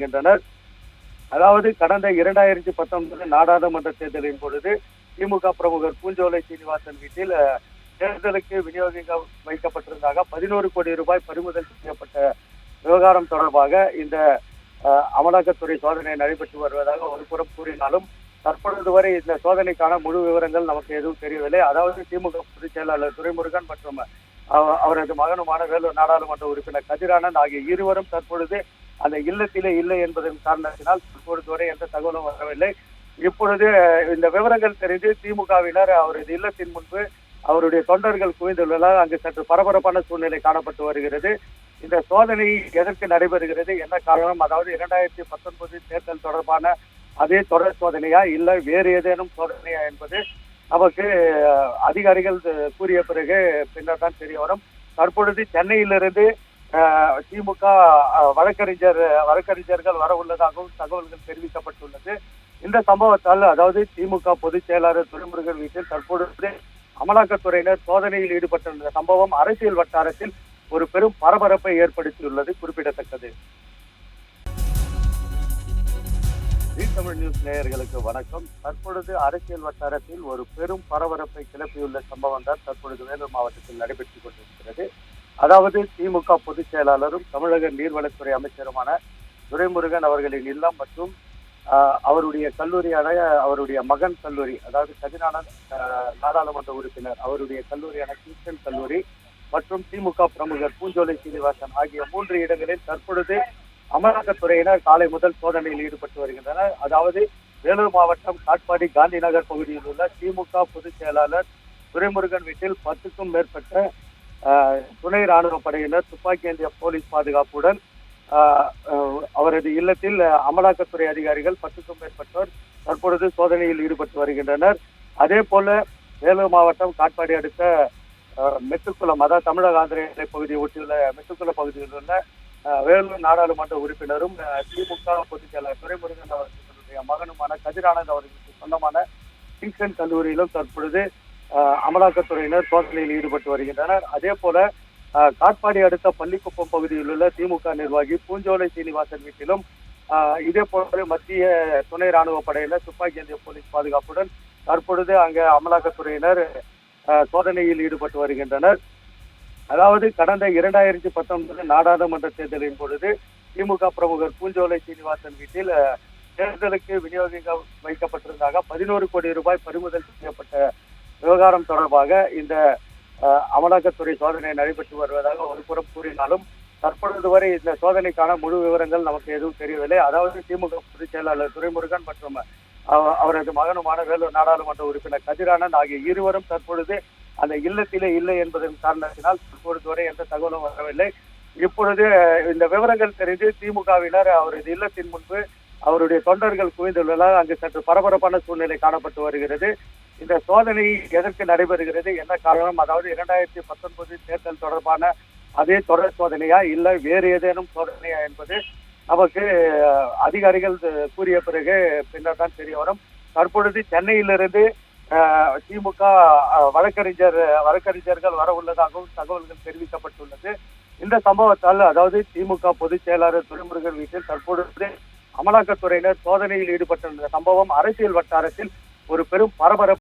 வருகின்றனர் அதாவது கடந்த இரண்டாயிரத்தி பத்தொன்பது நாடாளுமன்ற தேர்தலின் பொழுது திமுக பிரமுகர் பூஞ்சோலை சீனிவாசன் வீட்டில் தேர்தலுக்கு விநியோகிக்க வைக்கப்பட்டிருந்தாக பதினோரு கோடி ரூபாய் பறிமுதல் செய்யப்பட்ட விவகாரம் தொடர்பாக இந்த அமலாக்கத்துறை சோதனை நடைபெற்று வருவதாக ஒரு புறம் கூறினாலும் தற்பொழுது வரை இந்த சோதனைக்கான முழு விவரங்கள் நமக்கு எதுவும் தெரியவில்லை. அதாவது திமுக பொதுச் செயலாளர் துரைமுருகன் மற்றும் அவரது மகனுமான வேலூர் நாடாளுமன்ற உறுப்பினர் கதிரானந்த் ஆகிய இருவரும் தற்பொழுது அந்த இல்லத்திலே இல்லை என்பதன் காரணத்தினால் தற்பொழுது வரை எந்த தகவலும் வரவில்லை. இப்பொழுது இந்த விவரங்கள் தெரிந்து திமுகவினர் அவரது இல்லத்தின் முன்பு அவருடைய தொண்டர்கள் குவிந்துள்ளதால் அங்கு சற்று பரபரப்பான சூழ்நிலை காணப்பட்டு வருகிறது. இந்த சோதனை எதற்கு நடைபெறுகிறது? என்ன காரணம்? அதாவது இரண்டாயிரத்தி பத்தொன்பது தேர்தல் தொடர்பான அதே தொடர் சோதனையா? இல்லை வேறு ஏதேனும் சோதனையா என்பது நமக்கு அதிகாரிகள் கூறிய பிறகு பின்னர் தான் தெரிய வரும். தற்பொழுது சென்னையிலிருந்து திமுக வழக்கறிஞர் வழக்கறிஞர்கள் வர உள்ளதாகவும் தகவல்கள் தெரிவிக்கப்பட்டுள்ளது. இந்த சம்பவத்தால் அதாவது திமுக பொதுச் செயலாளர் துறைமுருகன் வீட்டில் தற்பொழுது அமலாக்கத்துறையினர் சோதனையில் ஈடுபட்டுள்ள சம்பவம் அரசியல் வட்டாரத்தில் ஒரு பெரும் பரபரப்பை ஏற்படுத்தியுள்ளது குறிப்பிடத்தக்கது. தமிழ் நியூஸ் நேயர்களுக்கு வணக்கம். தற்பொழுது அரசியல் வட்டாரத்தில் ஒரு பெரும் பரபரப்பை கிளப்பியுள்ள சம்பவம் தான் தற்பொழுது வேலூர் மாவட்டத்தில் நடைபெற்றுக் கொண்டிருக்கிறது. அதாவது திமுக பொதுச் செயலாளரும் தமிழக நீர்வளத்துறை அமைச்சருமான துரைமுருகன் அவர்களின் இல்லம் மற்றும் அவருடைய கல்லூரியான அவருடைய மகன் கல்லூரி அதாவது கதிரானந்த் நாடாளுமன்ற உறுப்பினர் அவருடைய கல்லூரியான கிறிஸ்டன் கல்லூரி மற்றும் திமுக பிரமுகர் பூஞ்சோலை சீனிவாசன் ஆகிய மூன்று இடங்களில் தற்பொழுது அமலாக்கத்துறையினர் காலை முதல் சோதனையில் ஈடுபட்டு வருகின்றனர். அதாவது வேலூர் மாவட்டம் காட்பாடி காந்தி நகர் பகுதியில் உள்ள திமுக பொதுச் செயலாளர் துரைமுருகன் வீட்டில் பத்துக்கும் மேற்பட்ட துணை ராணுவ படையினர் துப்பாக்கி ஏந்திய போலீஸ் பாதுகாப்புடன் அவரது இல்லத்தில் அமலாக்கத்துறை அதிகாரிகள் பத்துக்கும் மேற்பட்டோர் தற்பொழுது சோதனையில் ஈடுபட்டு வருகின்றனர். அதே போல வேலூர் மாவட்டம் காட்பாடி அடுத்த மெட்டுக்குளம் அதாவது தமிழக ஆந்திர எல்லை பகுதியை ஒட்டியுள்ள மெட்டுக்குளம் பகுதியில் உள்ள வேலூர் நாடாளுமன்ற உறுப்பினரும் திமுக பொதுச் செயலர் துரைமுருகன் அவர்களுடைய மகனுமான கதிரானந்த் அவர்களுக்கு சொந்தமான கிங்ஸ்டன் கல்லூரியிலும் தற்பொழுது அமலாக்கத்துறையினர் சோதனையில் ஈடுபட்டு வருகின்றனர். அதே போல காட்பாடி அடுத்த பள்ளிக்குப்பம் பகுதியில் உள்ள திமுக நிர்வாகி பூஞ்சோலை சீனிவாசன் வீட்டிலும் இதே போல மத்திய துணை ராணுவ படையினர் துப்பாக்கி ஏந்திய போலீஸ் பாதுகாப்புடன் தற்பொழுது அங்கே அமலாக்கத்துறையினர் சோதனையில் ஈடுபட்டு வருகின்றனர். அதாவது கடந்த இரண்டாயிரத்தி பத்தொன்பது நாடாளுமன்ற தேர்தலின் பொழுது திமுக பிரமுகர் பூஞ்சோலை சீனிவாசன் வீட்டில் தேர்தலுக்கு விநியோகிக்க வைக்கப்பட்டிருந்தாக பதினோரு கோடி ரூபாய் பறிமுதல் செய்யப்பட்ட விவகாரம் தொடர்பாக இந்த அமலாக்கத்துறை சோதனை நடைபெற்று வருவதாக ஒரு புறம் கூறினாலும் தற்பொழுது வரை இந்த சோதனைக்கான முழு விவரங்கள் நமக்கு எதுவும் தெரியவில்லை. அதாவது திமுக பொதுச் செயலாளர் துரைமுருகன் மற்றும் அவ- அவரது மகனுமான வேலூர் நாடாளுமன்ற உறுப்பினர் கதிரானந்த் ஆகிய இருவரும் தற்பொழுது அந்த இல்லத்திலே இல்லை என்பதன் காரணத்தினால் தற்பொழுது வரை எந்த தகவலும் வரவில்லை. இப்பொழுது இந்த விவரங்கள் தெரிந்து திமுகவினர் அவரது இல்லத்தின் முன்பு அவருடைய தொண்டர்கள் குவிந்துள்ளதால் அங்கு சற்று பரபரப்பான சூழ்நிலை காணப்பட்டு வருகிறது. இந்த சோதனை எதற்கு நடைபெறுகிறது? என்ன காரணம்? அதாவது இரண்டாயிரத்தி பத்தொன்பது தேர்தல் தொடர்பான அதே தொடர் சோதனையா இல்லை வேறு ஏதேனும் சோதனையா என்பது நமக்கு அதிகாரிகள் கூறிய பிறகு பின்னர் தான் தெரிய வரும். தற்பொழுது சென்னையிலிருந்து திமுக வழக்கறிஞர் வழக்கறிஞர்கள் வர உள்ளதாகவும் தகவல்கள் தெரிவிக்கப்பட்டுள்ளது. இந்த சம்பவத்தால் அதாவது திமுக பொதுச் செயலாளர் துறைமுருகன் வீட்டில் தற்பொழுது அமலாக்கத்துறையினர் சோதனையில் ஈடுபட்டுள்ள சம்பவம் அரசியல் வட்டாரத்தில் ஒரு பெரும் பரபரப்பு